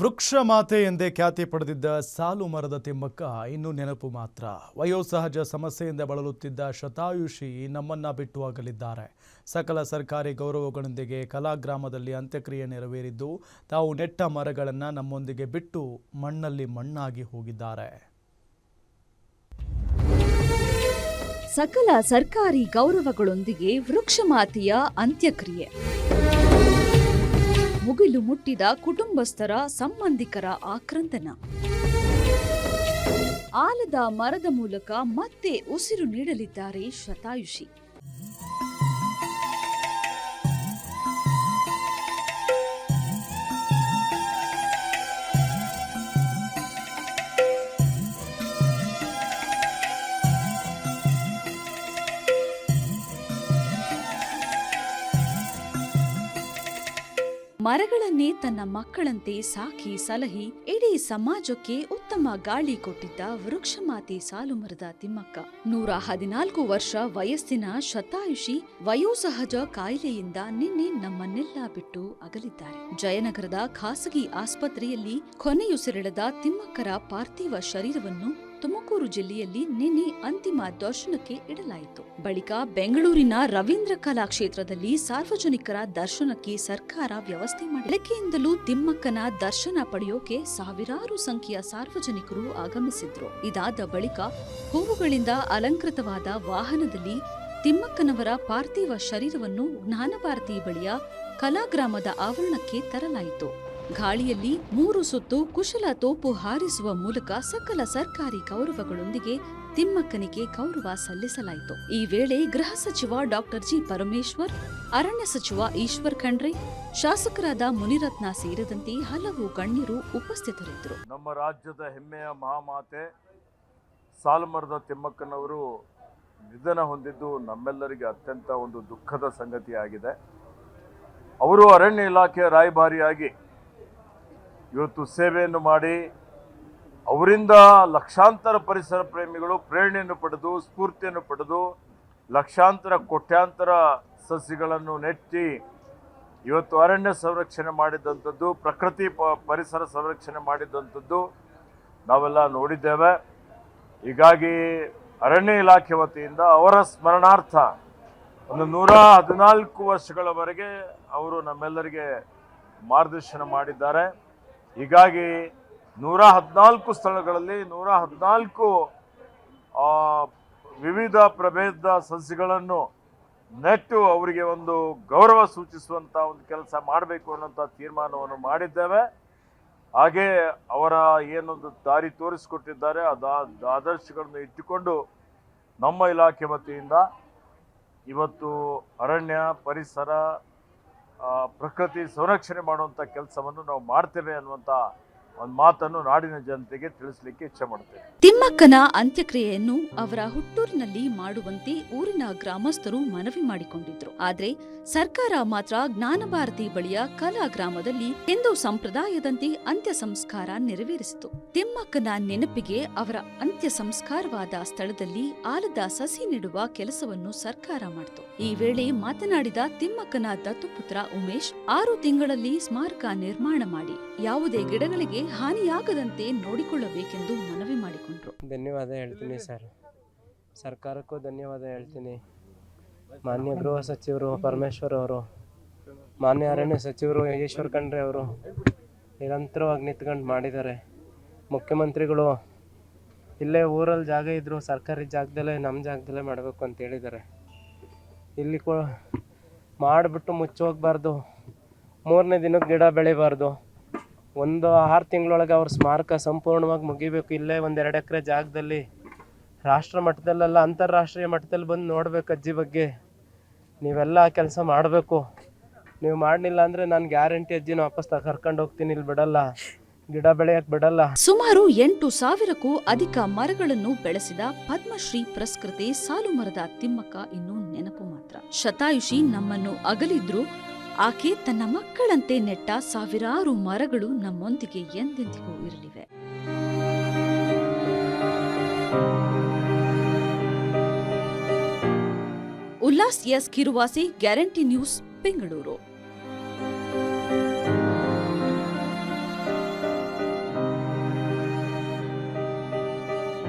ವೃಕ್ಷ ಮಾತೆ ಎಂದೇ ಖ್ಯಾತಿ ಪಡೆದಿದ್ದ ಸಾಲು ಮರದ ತಿಮ್ಮಕ್ಕ ಇನ್ನೂ ನೆನಪು ಮಾತ್ರ. ವಯೋಸಹಜ ಸಮಸ್ಯೆಯಿಂದ ಬಳಲುತ್ತಿದ್ದ ಶತಾಯುಷಿ ನಮ್ಮನ್ನ ಬಿಟ್ಟು ಹೋಗಲಿದ್ದಾರೆ ಸಕಲ ಸರ್ಕಾರಿ ಗೌರವಗಳೊಂದಿಗೆ ಕಲಾಗ್ರಾಮದಲ್ಲಿ ಅಂತ್ಯಕ್ರಿಯೆ ನೆರವೇರಿದ್ದು, ತಾವು ನೆಟ್ಟ ಮರಗಳನ್ನು ನಮ್ಮೊಂದಿಗೆ ಬಿಟ್ಟು ಮಣ್ಣಲ್ಲಿ ಮಣ್ಣಾಗಿ ಹೋಗಿದ್ದಾರೆ. ಸಕಲ ಸರ್ಕಾರಿ ಗೌರವಗಳೊಂದಿಗೆ ವೃಕ್ಷಮಾತೆಯ ಅಂತ್ಯಕ್ರಿಯೆ. ಮುಗಿಲು ಮುಟ್ಟಿದ ಕುಟುಂಬಸ್ಥರ ಸಂಬಂಧಿಕರ ಆಕ್ರಂದನ. ಆಲದ ಮರದ ಮೂಲಕ ಮತ್ತೆ ಉಸಿರು ನೀಡಲಿದ್ದಾರೆ ಶತಾಯುಷಿ. ಮರಗಳನ್ನೇ ತನ್ನ ಮಕ್ಕಳಂತೆ ಸಾಕಿ ಸಲಹಿ, ಇಡೀ ಸಮಾಜಕ್ಕೆ ಉತ್ತಮ ಗಾಳಿ ಕೊಟ್ಟಿದ್ದ ವೃಕ್ಷಮಾತೆ ಸಾಲು ಮರದ ತಿಮ್ಮಕ್ಕ. ನೂರ ಹದಿನಾಲ್ಕು ವರ್ಷ ವಯಸ್ಸಿನ ಶತಾಯುಷಿ ವಯೋಸಹಜ ಕಾಯಿಲೆಯಿಂದ ನಿನ್ನೆ ನಮ್ಮನ್ನೆಲ್ಲ ಬಿಟ್ಟು ಅಗಲಿದ್ದಾರೆ. ಜಯನಗರದ ಖಾಸಗಿ ಆಸ್ಪತ್ರೆಯಲ್ಲಿ ಕೊನೆಯುಸಿರೆಳೆದ ತಿಮ್ಮಕ್ಕರ ಪಾರ್ಥಿವ ಶರೀರವನ್ನು ತುಮಕೂರು ಜಿಲ್ಲೆಯಲ್ಲಿ ನಿನ್ನೆ ಅಂತಿಮ ದರ್ಶನಕ್ಕೆ ಇಡಲಾಯಿತು. ಬಳಿಕ ಬೆಂಗಳೂರಿನ ರವೀಂದ್ರ ಕಲಾಕ್ಷೇತ್ರದಲ್ಲಿ ಸಾರ್ವಜನಿಕರ ದರ್ಶನಕ್ಕೆ ಸರ್ಕಾರ ವ್ಯವಸ್ಥೆ ಮಾಡಿ ಬೆಳಗ್ಗೆಯಿಂದಲೂ ತಿಮ್ಮಕ್ಕನ ದರ್ಶನ ಪಡೆಯೋಕೆ ಸಾವಿರಾರು ಸಂಖ್ಯೆಯ ಸಾರ್ವಜನಿಕರು ಆಗಮಿಸಿದ್ರು. ಇದಾದ ಬಳಿಕ ಹೂವುಗಳಿಂದ ಅಲಂಕೃತವಾದ ವಾಹನದಲ್ಲಿ ತಿಮ್ಮಕ್ಕನವರ ಪಾರ್ಥಿವ ಶರೀರವನ್ನು ಜ್ಞಾನಭಾರತಿ ಬಳಿಯ ಕಲಾಗ್ರಾಮದ ಆವರಣಕ್ಕೆ ತರಲಾಯಿತು. ಗಾಳಿಯಲ್ಲಿ ಮೂರು ಸುತ್ತು ಕುಶಲ ತೋಪು ಹಾರಿಸುವ ಮೂಲಕ ಸಕಲ ಸರ್ಕಾರಿ ಗೌರವಗಳೊಂದಿಗೆ ತಿಮ್ಮಕ್ಕನಿಗೆ ಗೌರವ ಸಲ್ಲಿಸಲಾಯಿತು. ಈ ವೇಳೆ ಗೃಹ ಸಚಿವ ಡಾಕ್ಟರ್ ಜಿ ಪರಮೇಶ್ವರ್, ಅರಣ್ಯ ಸಚಿವ ಈಶ್ವರ್ ಖಂಡ್ರೆ, ಶಾಸಕರಾದ ಮುನಿರತ್ನ ಸೇರಿದಂತೆ ಹಲವು ಗಣ್ಯರು ಉಪಸ್ಥಿತರಿದ್ದರು. ನಮ್ಮ ರಾಜ್ಯದ ಹೆಮ್ಮೆಯ ಮಹಾಮಾತೆ ಸಾಲ್ಮರದ ತಿಮ್ಮಕ್ಕನವರು ನಿಧನ ಹೊಂದಿದ್ದು ನಮ್ಮೆಲ್ಲರಿಗೆ ಅತ್ಯಂತ ಒಂದು ದುಃಖದ ಸಂಗತಿಯಾಗಿದೆ. ಅವರು ಅರಣ್ಯ ಇಲಾಖೆಯ ರಾಯಭಾರಿಯಾಗಿ ಇವತ್ತು ಸೇವೆಯನ್ನು ಮಾಡಿ ಅವರಿಂದ ಲಕ್ಷಾಂತರ ಪರಿಸರ ಪ್ರೇಮಿಗಳು ಪ್ರೇರಣೆಯನ್ನು ಪಡೆದು, ಸ್ಫೂರ್ತಿಯನ್ನು ಪಡೆದು, ಲಕ್ಷಾಂತರ ಕೋಟ್ಯಾಂತರ ಸಸಿಗಳನ್ನು ನೆಟ್ಟಿ ಇವತ್ತು ಅರಣ್ಯ ಸಂರಕ್ಷಣೆ ಮಾಡಿದಂಥದ್ದು, ಪ್ರಕೃತಿ ಪರಿಸರ ಸಂರಕ್ಷಣೆ ಮಾಡಿದಂಥದ್ದು ನಾವೆಲ್ಲ ನೋಡಿದ್ದೇವೆ. ಹೀಗಾಗಿ ಅರಣ್ಯ ಇಲಾಖೆ ವತಿಯಿಂದ ಅವರ ಸ್ಮರಣಾರ್ಥ ಒಂದು ನೂರ ಹದಿನಾಲ್ಕು ವರ್ಷಗಳವರೆಗೆ ಅವರು ನಮ್ಮೆಲ್ಲರಿಗೆ ಮಾರ್ಗದರ್ಶನ ಮಾಡಿದ್ದಾರೆ. ಹೀಗಾಗಿ ನೂರ ಹದಿನಾಲ್ಕು ಸ್ಥಳಗಳಲ್ಲಿ ನೂರ ಹದಿನಾಲ್ಕು ವಿವಿಧ ಪ್ರಭೇದ ಸಸಿಗಳನ್ನು ನೆಟ್ಟು ಅವರಿಗೆ ಒಂದು ಗೌರವ ಸೂಚಿಸುವಂಥ ಒಂದು ಕೆಲಸ ಮಾಡಬೇಕು ಅನ್ನೋಂಥ ತೀರ್ಮಾನವನ್ನು ಮಾಡಿದ್ದೇವೆ. ಹಾಗೆ ಅವರ ಏನೊಂದು ದಾರಿ ತೋರಿಸಿಕೊಟ್ಟಿದ್ದಾರೆ ಆ ಆದರ್ಶಗಳನ್ನು ಇಟ್ಟುಕೊಂಡು ನಮ್ಮ ಇಲಾಖೆ ವತಿಯಿಂದ ಇವತ್ತು ಅರಣ್ಯ, ಪರಿಸರ ಪ್ರಕೃತಿ ಸಂರಕ್ಷಣೆ ಮಾಡುವಂಥ ಕೆಲಸವನ್ನು ನಾವು ಮಾಡ್ತೇವೆ ಅನ್ನುವಂಥ ಒಂದು ಮಾತನ್ನು ನಾಡಿನ ಜನತೆಗೆ ತಿಳಿಸಲಿಕ್ಕೆ ಇಚ್ಛೆ ಮಾಡುತ್ತೇನೆ ತಿಮ್ಮಕ್ಕನ ಅಂತ್ಯಕ್ರಿಯೆಯನ್ನು ಅವರ ಹುಟ್ಟೂರಿನಲ್ಲಿ ಮಾಡುವಂತೆ ಊರಿನ ಗ್ರಾಮಸ್ಥರು ಮನವಿ ಮಾಡಿಕೊಂಡಿದ್ರು. ಆದ್ರೆ ಸರ್ಕಾರ ಮಾತ್ರ ಜ್ಞಾನಭಾರತಿ ಬಳಿಯ ಕಲಾ ಗ್ರಾಮದಲ್ಲಿ ಹಿಂದೂ ಸಂಪ್ರದಾಯದಂತೆ ಅಂತ್ಯ ಸಂಸ್ಕಾರ ನೆರವೇರಿಸಿತು. ತಿಮ್ಮಕ್ಕನ ನೆನಪಿಗೆ ಅವರ ಅಂತ್ಯ ಸಂಸ್ಕಾರವಾದ ಸ್ಥಳದಲ್ಲಿ ಆಲದ ಸಸಿ ನೆಡುವ ಕೆಲಸವನ್ನು ಸರ್ಕಾರ ಮಾಡಿತು. ಈ ವೇಳೆ ಮಾತನಾಡಿದ ತಿಮ್ಮಕ್ಕನ ದತ್ತುಪುತ್ರ ಉಮೇಶ್, ಆರು ತಿಂಗಳಲ್ಲಿ ಸ್ಮಾರಕ ನಿರ್ಮಾಣ ಮಾಡಿ, ಯಾವುದೇ ಗಿಡಗಳಿಗೆ ಹಾನಿಯಾಗದಂತೆ ನೋಡಿಕೊಳ್ಳಬೇಕೆಂದು ಮನವಿ ಮಾಡಿಕೊಂಡರು. ಧನ್ಯವಾದ ಹೇಳ್ತೀನಿ ಸರ್. ಸರ್ಕಾರಕ್ಕೂ ಧನ್ಯವಾದ ಹೇಳ್ತೀನಿ. ಮಾನ್ಯ ಗೃಹ ಸಚಿವರು ಪರಮೇಶ್ವರ್ ಅವರು, ಮಾನ್ಯ ಅರಣ್ಯ ಸಚಿವರು ಈಶ್ವರ್ ಖಂಡ್ರೆ ಅವರು ನಿರಂತರವಾಗಿ ನಿಂತ್ಕೊಂಡು ಮಾಡಿದ್ದಾರೆ. ಮುಖ್ಯಮಂತ್ರಿಗಳು ಇಲ್ಲೇ ಊರಲ್ಲಿ ಜಾಗ ಇದ್ದರು ಸರ್ಕಾರಿ ಜಾಗದಲ್ಲೇ ನಮ್ಮ ಜಾಗದಲ್ಲೇ ಮಾಡಬೇಕು ಅಂತ ಹೇಳಿದ್ದಾರೆ. ಇಲ್ಲಿ ಕೊ ಮಾಡಿಬಿಟ್ಟು ಮುಚ್ಚೋಗ್ಬಾರ್ದು. ಮೂರನೇ ದಿನಕ್ಕೆ ಗಿಡ ಬೆಳಿಬಾರ್ದು. ಒಂದು ಆರು ತಿಂಗಳೊಳಗೆ ಅವ್ರ ಸ್ಮಾರಕ ಸಂಪೂರ್ಣವಾಗಿ ಮುಗಿಬೇಕು. ಇಲ್ಲೇ ಒಂದು ಎರಡು ಎಕರೆ ಜಾಗದಲ್ಲಿ ರಾಷ್ಟ್ರ ಮಟ್ಟದಲ್ಲೆಲ್ಲ ಅಂತಾರಾಷ್ಟ್ರೀಯ ಮಟ್ಟದಲ್ಲಿ ಬಂದು ನೋಡ್ಬೇಕು ಅಜ್ಜಿ ಬಗ್ಗೆ. ನೀವೆಲ್ಲ ಕೆಲಸ ಮಾಡಬೇಕು. ನೀವು ಮಾಡಲಿಲ್ಲ ಅಂದರೆ ನಾನು ಗ್ಯಾರಂಟಿ ಅಜ್ಜಿನ ವಾಪಸ್ ಕರ್ಕೊಂಡು ಹೋಗ್ತೀನಿ. ಇಲ್ಲಿ ಬಿಡಲ್ಲ. ಗಿಡ ಬೆಳೆಯಕ್ಕೆ ಬಿಡಲ್ಲ. ಸುಮಾರು ಎಂಟು ಸಾವಿರಕ್ಕೂ ಅಧಿಕ ಮರಗಳನ್ನು ಬೆಳೆಸಿದ ಪದ್ಮಶ್ರೀ ಪ್ರಸ್ಕೃತಿ ಸಾಲು ಮರದ ತಿಮ್ಮಕ್ಕ ಇನ್ನೂ ನೆನಪು ಮಾತ್ರ. ಶತಾಯುಷಿ ನಮ್ಮನ್ನು ಅಗಲಿದ್ರು ಆಕೆ ತನ್ನ ಮಕ್ಕಳಂತೆ ನೆಟ್ಟ ಸಾವಿರಾರು ಮರಗಳು ನಮ್ಮೊಂದಿಗೆ ಎಂದೆಂದಿಗೂ ಇರಲಿವೆ. Ullas S Kiruvasi Guarantee News Bengaluru.